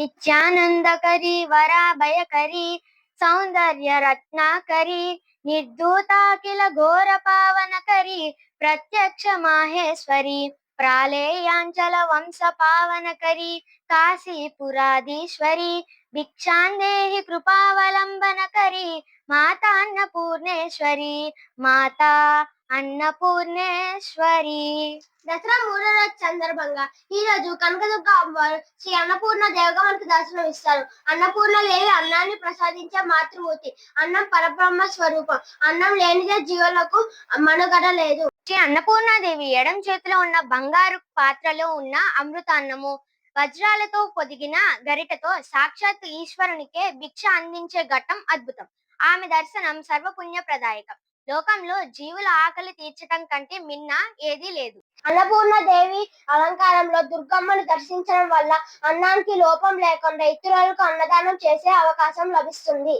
నిత్యానందకరి వరాభయకరి సౌందర్య రత్నాకరి నిర్ధూతాకిల ఘోర పావనకరి ప్రత్యక్ష మాహేశ్వరి ప్రాళేయాంచల వంశ పావనకరి కాశీపురాధీశ్వరి భిక్షాందేహి కృపావలంబనకరి మాతాన్న పూర్ణేశ్వరి మాతా అన్నపూర్ణేశ్వరి. దసరా మూడో రోజు సందర్భంగా ఈ రోజు కనకదుర్గ అమ్మవారు శ్రీ అన్నపూర్ణ దేవగా మనకు దర్శనం ఇస్తారు. అన్నపూర్ణ లేవి అన్నాన్ని ప్రసాదించే మాతృమూర్తి. అన్నం పరబ్రహ్మ స్వరూపం. అన్నం లేనిదే జీవులకు మనుగడ లేదు. శ్రీ అన్నపూర్ణాదేవి ఎడం చేతిలో ఉన్న బంగారు పాత్రలో ఉన్న అమృతాన్నము వజ్రాలతో పొదిగిన గరిటతో సాక్షాత్ ఈశ్వరునికే భిక్ష అందించే ఘట్టం అద్భుతం. ఆమె దర్శనం సర్వపుణ్యప్రదాయకం. లోకంలో జీవుల ఆకలి తీర్చటం కంటే మిన్న ఏదీ లేదు. అన్నపూర్ణ దేవి అలంకారంలో దుర్గమ్మను దర్శించడం వల్ల అన్నానికి లోపం లేకుండా ఇతరులకు అన్నదానం చేసే అవకాశం లభిస్తుంది.